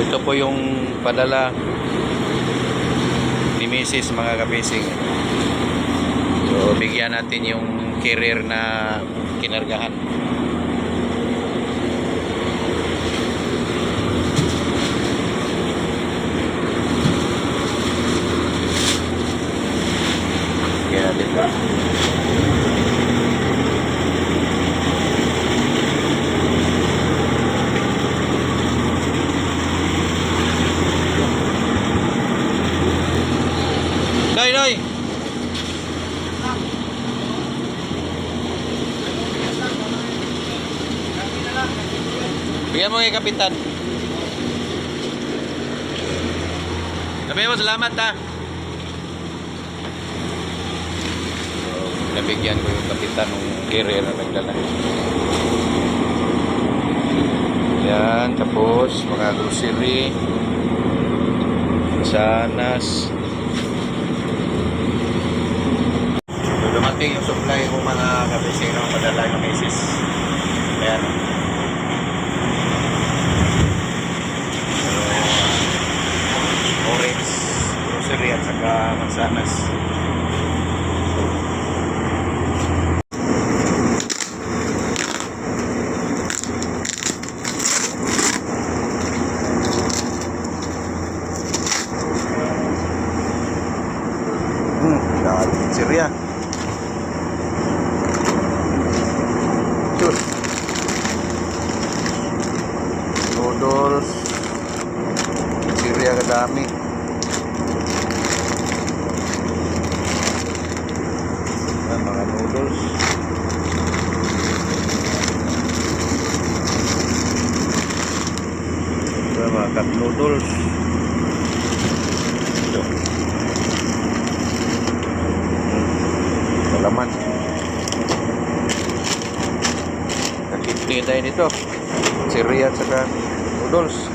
Ito po yung padala ni Mrs. mga kapising. So bigyan natin yung carrier na kinargahan. Bigyan natin Noy! Bigyan mo kay Kapitan. Sabi mo, salamat ha. Nabigyan ko yung Kapitan ng carrier na nagdala. Yan, tapos mga grocery, sanas, Dumating yung supply ko mga kabisino padala ng misis. Ayan. So, orange, grocery at saka mansanas. Mga cup noodles. Ito. Malaman. Nakitli tayo nito. Siri at saka noodles.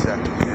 Isa.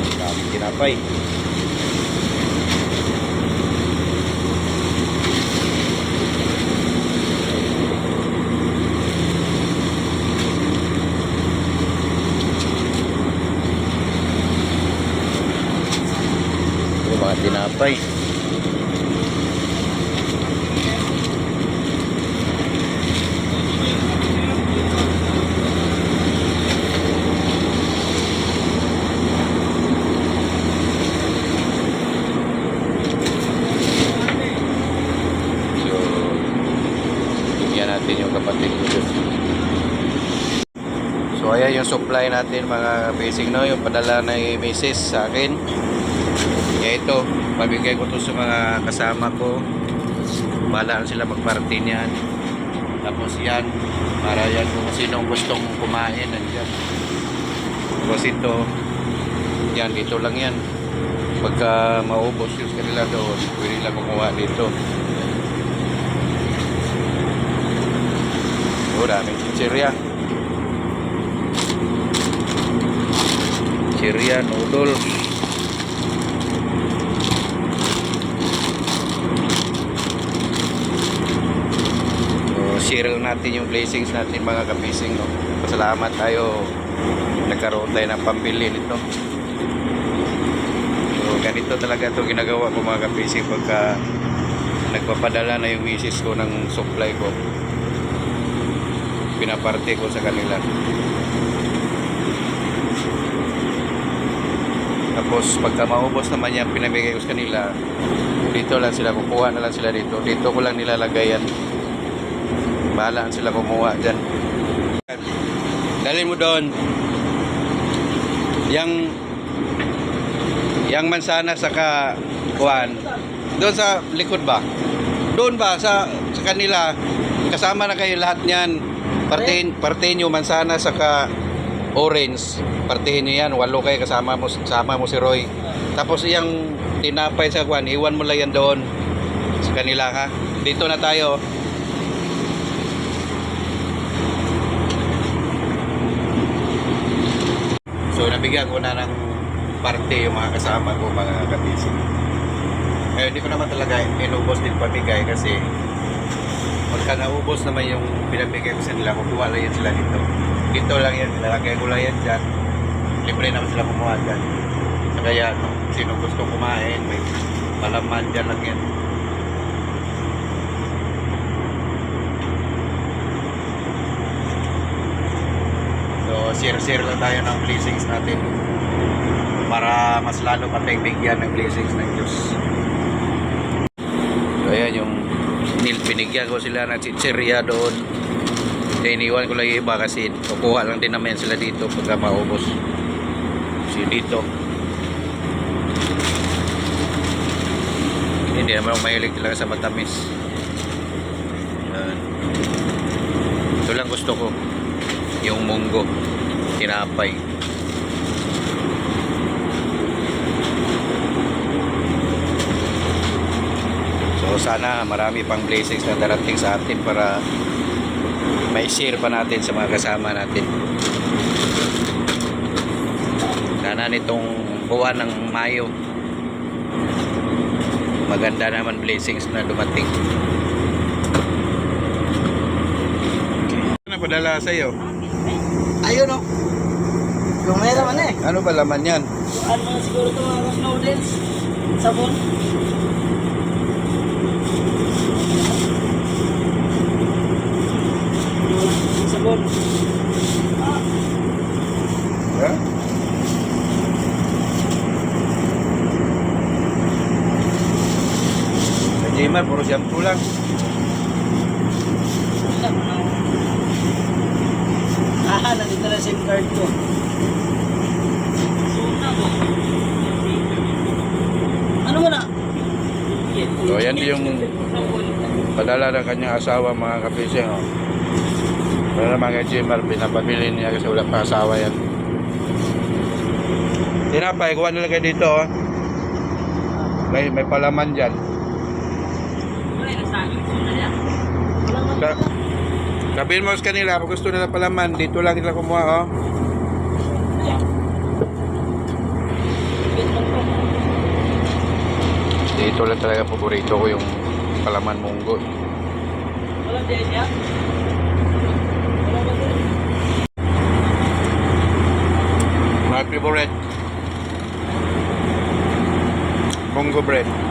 Yan, isa. Ito, dami tinapay. Mga tinapay. So, bigyan natin yung kapatid ko dun. So, ayan yung supply natin mga basic no, yung padala na Mrs. sa akin. Kaya ito, pabigay ko to sa mga kasama ko. Bahala na sila magparty niyan. Tapos yan, para yan kung sinong gustong kumain, nandiyan. Tapos ito, yan, dito lang yan. Pagka maubos yung kanila doon, pwede lang kumuha dito. Daming chichirya. Chichirya, noodles. So, share natin yung blessings natin mga kapising. No? Pasalamat tayo. Nagkaroon tayo ng pambili nito. So, ganito talaga ito ginagawa ko mga kapising pagka nagpapadala na yung misis ko ng supply ko. Pinaparte ko sa kanila. Tapos pagka maubos naman yan, pinamigay ko sa kanila, dito lang sila, kukuha na lang sila dito. Dito ko lang nilalagay yan. Bahala sila kumuha dyan. Dalhin mo doon. Yang yang mansana saka kuan doon sa likod ba doon ba sa sa kanila kasama na kayo lahat niyan partehin partehin nyo mansana saka orange. Partehin nyo yan. Walo kayo kasama mo kasama mo si Roy. Tapos yung tinapay sa kuan iwan mo lang yan doon. Sa kanila ha? Dito na tayo. So nabigyan ko na ng parte yung mga kasama ko mga kabisi. Ngayon hindi ko naman talaga inubos din pamigay kasi pagka naubos naman yung pinamigay ko sa nila, kukuha lang yan sila dito. Dito lang yan, nilalagay ko lang yan dyan. Libre naman sila kumuha dyan. So kaya no, sino gusto kumain, may palaman dyan lang yan. So share-share lang tayo ng blessings natin para mas lalo pa tayong bigyan ng blessings ng Diyos. So ayan yung nil binigyan ko sila ng chicheria doon. Kaya iniwan ko lang yung iba kasi kukuha lang din naman sila dito pagka maubos. Si dito. Hindi naman ako mahilig talaga sa matamis. Yan. Ito lang gusto ko. Yung munggo. Tinapay. So sana marami pang blessings na darating sa atin para may share pa natin sa mga kasama natin. Sana nitong buwan ng Mayo maganda naman blessings na dumating. Ano padala sa iyo? Ayun o. Yung may naman eh. Ano ba laman yan? Ano siguro ito mga noodles? Sabon? Sabon. Ha? Sa Jimar, puro shampoo lang. Ah, nandito na SIM card ko. Ano mo na? So, yan yung padala ng kanyang asawa mga kapising. Oh. Para naman kay Jimar, pinapabili niya kasi wala pa asawa yan. Tinapay, kuha nila kayo dito. Oh. May, may palaman dyan. Ka sabihin mo sa kanila, kung gusto nila palaman, dito lang nila kumuha. Oh. Dito lang talaga paborito ko yung palaman munggo. Walang diyan niya? Wala ba din? My favorite. Munggo bread.